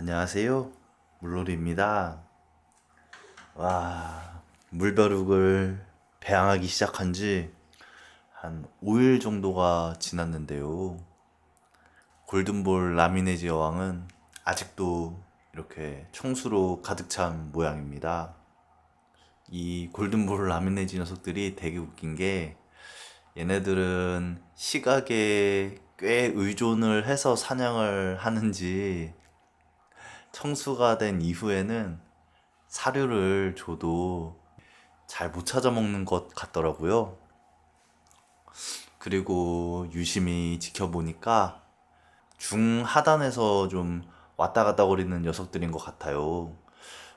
안녕하세요. 물놀이입니다. 와, 물벼룩을 배양하기 시작한 지 한 5일 정도가 지났는데요. 골든볼 라미네지 여왕은 아직도 이렇게 청수로 가득 찬 모양입니다. 이 골든볼 라미네지 녀석들이 되게 웃긴 게 얘네들은 시각에 꽤 의존을 해서 사냥을 하는지 청수가 된 이후에는 사료를 줘도 잘 못 찾아 먹는 것 같더라고요. 그리고 유심히 지켜보니까 중 하단에서 좀 왔다 갔다 거리는 녀석들인 것 같아요.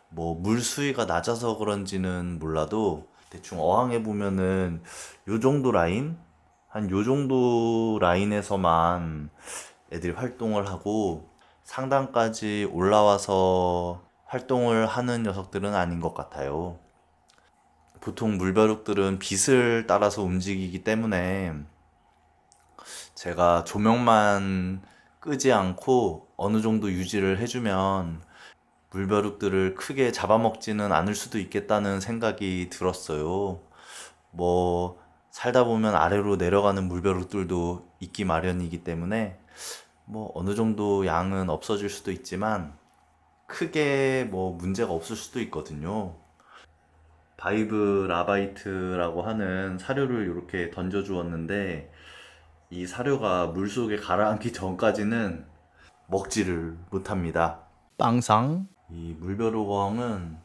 뭐 물 수위가 낮아서 그런지는 몰라도 대충 어항에 보면은 요 정도 라인? 한 요 정도 라인에서만 애들이 활동을 하고 상단까지 올라와서 활동을 하는 녀석들은 아닌 것 같아요. 보통 물벼룩들은 빛을 따라서 움직이기 때문에 제가 조명만 끄지 않고 어느 정도 유지를 해주면 물벼룩들을 크게 잡아먹지는 않을 수도 있겠다는 생각이 들었어요. 뭐 살다 보면 아래로 내려가는 물벼룩들도 있기 마련이기 때문에 뭐 어느 정도 양은 없어질 수도 있지만 크게 뭐 문제가 없을 수도 있거든요. 바이브 라바이트라고 하는 사료를 이렇게 던져 주었는데 이 사료가 물속에 가라앉기 전까지는 먹지를 못합니다. 빵상 이 물벼룩어항은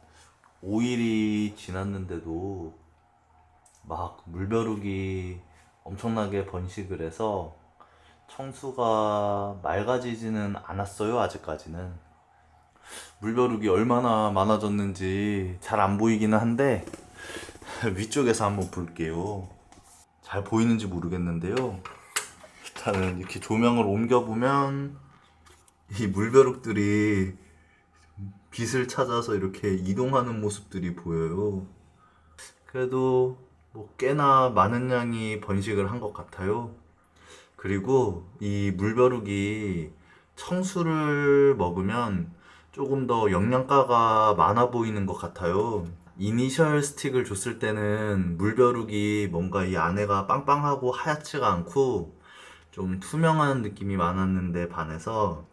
5일이 지났는데도 막 물벼룩이 엄청나게 번식을 해서 청수가 맑아지지는 않았어요, 아직까지는. 물벼룩이 얼마나 많아졌는지 잘 안 보이기는 한데 위쪽에서 한번 볼게요. 잘 보이는지 모르겠는데요. 일단은 이렇게 조명을 옮겨보면 이 물벼룩들이 빛을 찾아서 이렇게 이동하는 모습들이 보여요. 그래도 뭐 꽤나 많은 양이 번식을 한 것 같아요. 그리고 이 물벼룩이 청수를 먹으면 조금 더 영양가가 많아 보이는 것 같아요. 이니셜 스틱을 줬을 때는 물벼룩이 뭔가 이 안에가 빵빵하고 하얗지가 않고 좀 투명한 느낌이 많았는데 반해서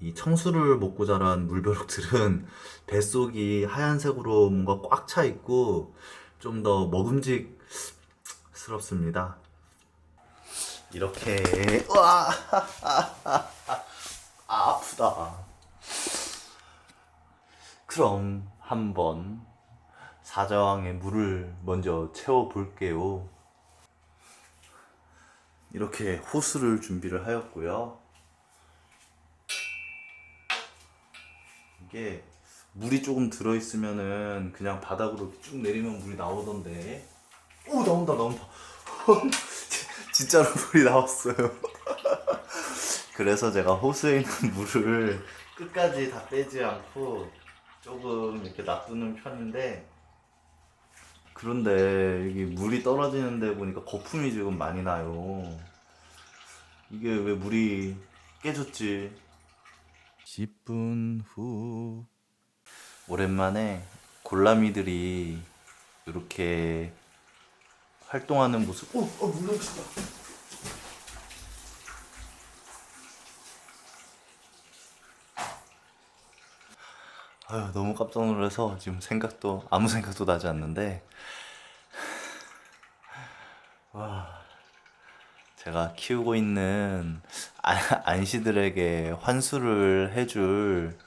이 청수를 먹고 자란 물벼룩들은 뱃속이 하얀색으로 뭔가 꽉 차 있고 좀 더 먹음직스럽습니다. 이렇게 와 아, 아프다. 그럼 한번 사자왕의 물을 먼저 채워 볼게요. 이렇게 호스를 준비를 하였고요. 이게 물이 조금 들어 있으면은 그냥 바닥으로 쭉 내리면 물이 나오던데. 오 나온다 나온다. 진짜로 물이 나왔어요. 그래서 제가 호수에 있는 물을 끝까지 다 빼지 않고 조금 이렇게 놔두는 편인데 그런데 여기 물이 떨어지는데 보니까 거품이 지금 많이 나요. 이게 왜 물이 깨졌지? 10분 후 오랜만에 골라미들이 이렇게 활동하는 모습. 어, 어, 물 넘친다. 아유, 너무 깜짝 놀라서 지금 생각도 아무 생각도 나지 않는데 와 제가 키우고 있는 아- 안시들에게 환수를 해줄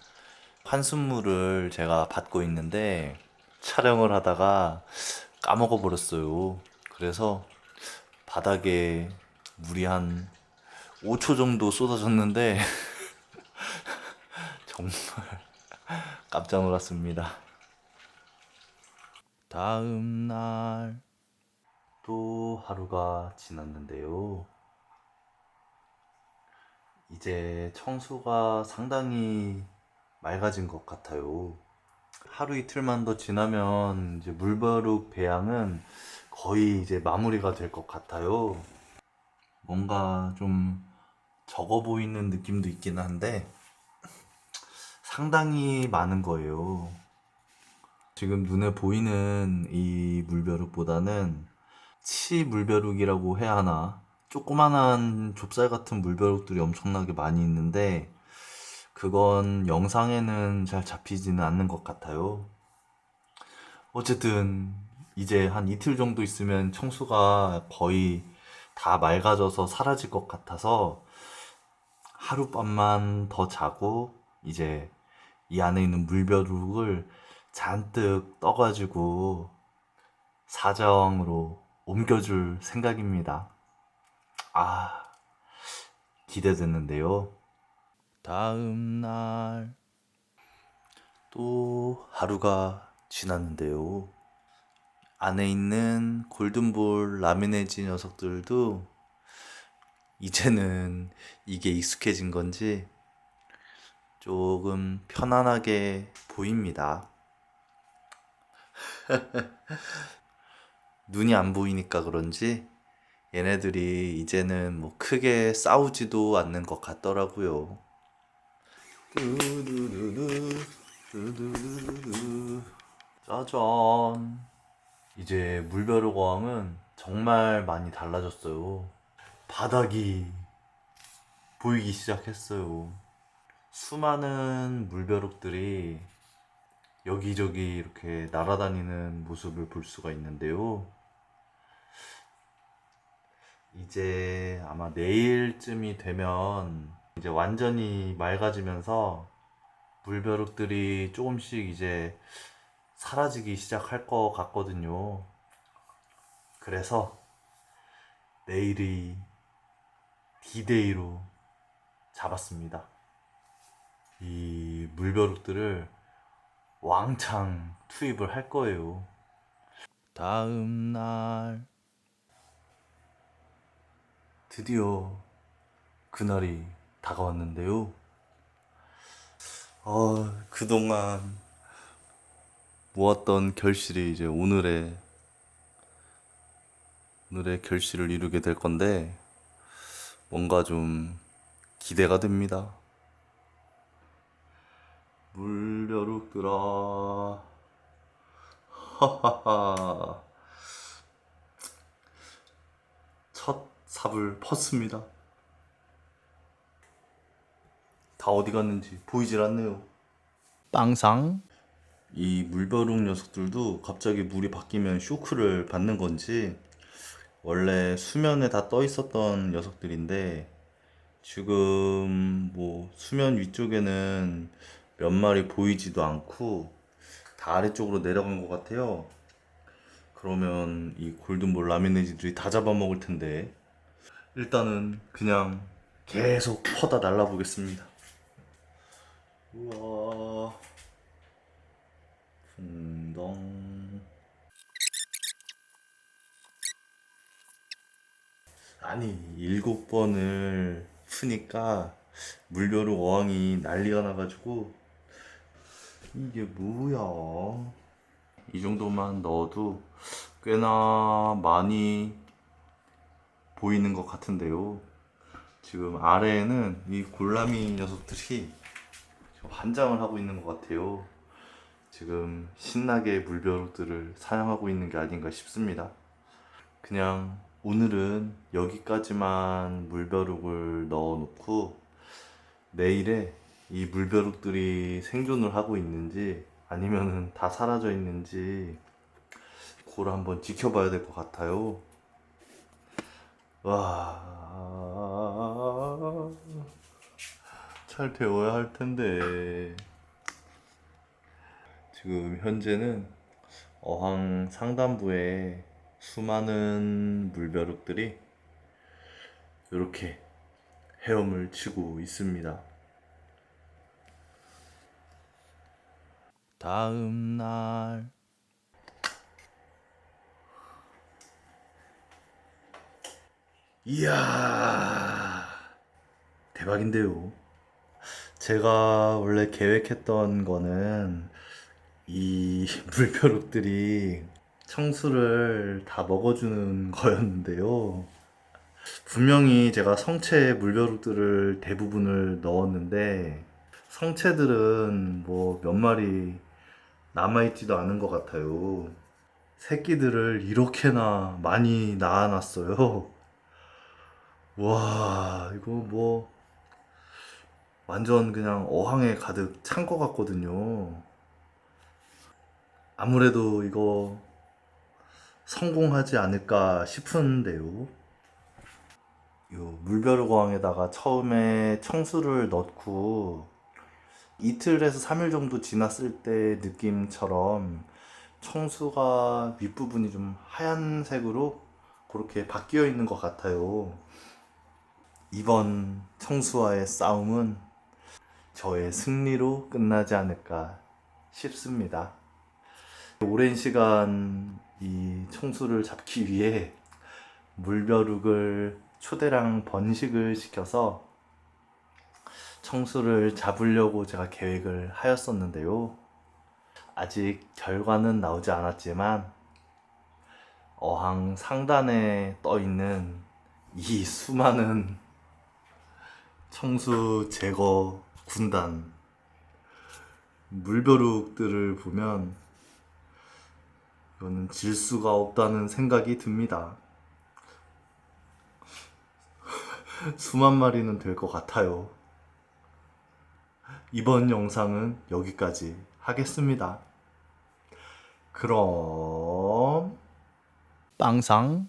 환수물을 제가 받고 있는데 촬영을 하다가 까먹어 버렸어요. 그래서 바닥에 물이 한 5초 정도 쏟아졌는데 정말 깜짝 놀랐습니다. 다음 날 또 하루가 지났는데요. 이제 청소가 상당히 맑아진 것 같아요. 하루 이틀만 더 지나면 이제 물벼룩 배양은 거의 이제 마무리가 될 것 같아요. 뭔가 좀 적어 보이는 느낌도 있긴 한데 상당히 많은 거예요. 지금 눈에 보이는 이 물벼룩보다는 치 물벼룩이라고 해야 하나? 조그만한 좁쌀 같은 물벼룩들이 엄청나게 많이 있는데 그건 영상에는 잘 잡히지는 않는 것 같아요. 어쨌든 이제 한 이틀 정도 있으면 청수가 거의 다 맑아져서 사라질 것 같아서 하룻밤만 더 자고 이제 이 안에 있는 물벼룩을 잔뜩 떠가지고 사정으로 옮겨줄 생각입니다. 아, 기대되는데요. 다음 날 또 하루가 지났는데요. 안에 있는 골든볼 라미네지 녀석들도 이제는 이게 익숙해진 건지 조금 편안하게 보입니다. 눈이 안 보이니까 그런지 얘네들이 이제는 뭐 크게 싸우지도 않는 것 같더라고요. 짜잔. 이제 물벼룩 어항은 정말 많이 달라졌어요. 바닥이 보이기 시작했어요. 수많은 물벼룩들이 여기저기 이렇게 날아다니는 모습을 볼 수가 있는데요. 이제 아마 내일쯤이 되면 이제 완전히 맑아지면서 물벼룩들이 조금씩 이제 사라지기 시작할 것 같거든요. 그래서 내일이 디데이로 잡았습니다. 이 물벼룩들을 왕창 투입을 할 거예요. 다음 날 드디어 그날이 다가왔는데요. 어, 그동안 모았던 결실이 이제 오늘의 오늘의 결실을 이루게 될 건데 뭔가 좀 기대가 됩니다. 물벼룩들아 하하하 첫 삽을 펐습니다. 다 어디 갔는지 보이질 않네요. 빵상. 이 물벼룩 녀석들도 갑자기 물이 바뀌면 쇼크를 받는 건지 원래 수면에 다 떠 있었던 녀석들인데 지금 뭐 수면 위쪽에는 몇 마리 보이지도 않고 다 아래쪽으로 내려간 것 같아요. 그러면 이 골든볼 라미네지들이 다 잡아먹을 텐데 일단은 그냥 계속 퍼다 날라보겠습니다. 우와 풍덩 아니 일곱 번을 푸니까 물벼룩 어항이 난리가 나가지고 이게 뭐야? 이 정도만 넣어도 꽤나 많이 보이는 것 같은데요. 지금 아래에는 이 골라미 녀석들이 환장을 하고 있는 것 같아요 지금 신나게 물벼룩들을 사냥하고 있는 게 아닌가 싶습니다 그냥 오늘은 여기까지만 물벼룩을 넣어 놓고 내일에 이 물벼룩들이 생존을 하고 있는지 아니면은 다 사라져 있는지 그걸 한번 지켜봐야 될 것 같아요. 와, 잘 배워야 할 텐데. 지금 현재는 어항 상단부에 수많은 물벼룩들이 이렇게 헤엄을 치고 있습니다. 다음 날 이야 대박인데요. 제가 원래 계획했던 거는 이 물벼룩들이 청수를 다 먹어주는 거였는데요. 분명히 제가 성체 물벼룩들을 대부분을 넣었는데 성체들은 뭐 몇 마리 남아있지도 않은 것 같아요. 새끼들을 이렇게나 많이 낳아놨어요. 와, 이거 뭐, 완전 그냥 어항에 가득 찬 것 같거든요. 아무래도 이거 성공하지 않을까 싶은데요. 요 물벼룩어항에다가 처음에 청수를 넣고 이틀에서 3일 정도 지났을 때 느낌처럼 청수가 윗부분이 좀 하얀색으로 그렇게 바뀌어 있는 것 같아요. 이번 청수와의 싸움은 저의 승리로 끝나지 않을까 싶습니다. 오랜 시간 이 청수를 잡기 위해 물벼룩을 초대랑 번식을 시켜서 청수를 잡으려고 제가 계획을 하였었는데요. 아직 결과는 나오지 않았지만 어항 상단에 떠 있는 이 수많은 청수 제거 군단 물벼룩들을 보면 이거는 질 수가 없다는 생각이 듭니다. 수만 마리는 될 것 같아요. 이번 영상은 여기까지 하겠습니다. 그럼 빵상